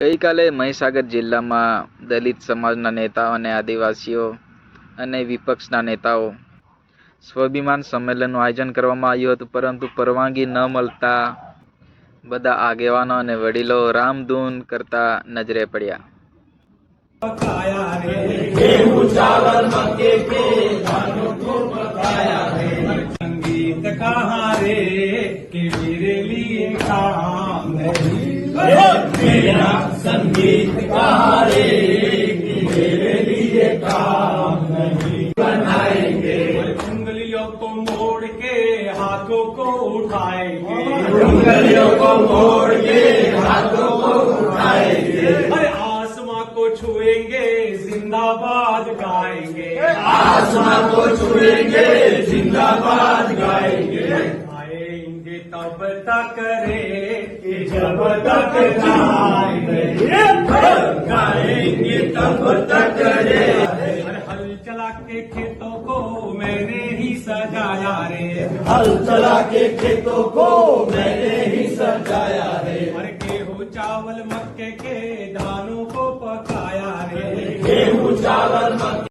ગઈકાલે મહીસાગર જિલ્લામાં દલિત સમાજના નેતાઓ અને આદિવાસીઓ અને વિપક્ષના નેતાઓ સ્વાભિમાન સંમેલનનું આયોજન કરવામાં આવ્યું હતું, પરંતુ પરવાનગી ન મળતા બધા આગેવાનો અને વડીલો રામધૂન કરતા નજરે પડ્યા. मेरे नहीं मेरा लिए काम नहीं बनाएँगे उंगलियों को मोड़ के हाथों को उठाएँगे उंगलियों को मोड़ के हाथों को उठाएँगे। अरे आसमां को छुएँगे जिंदाबाद गाएँगे। आसमां को छुएँगे जिंदाबाद गाएँगे। आएँगे तब तक रे जब तक गाएँगे तब तक रे हल चला के खेतों को मैंने ही सजाया रे हल चला के खेतों को मैंने ही। सजाया है अरे गेहूँ चावल मक्के के धानों को पकाया रे गेहूँ चावल मक्के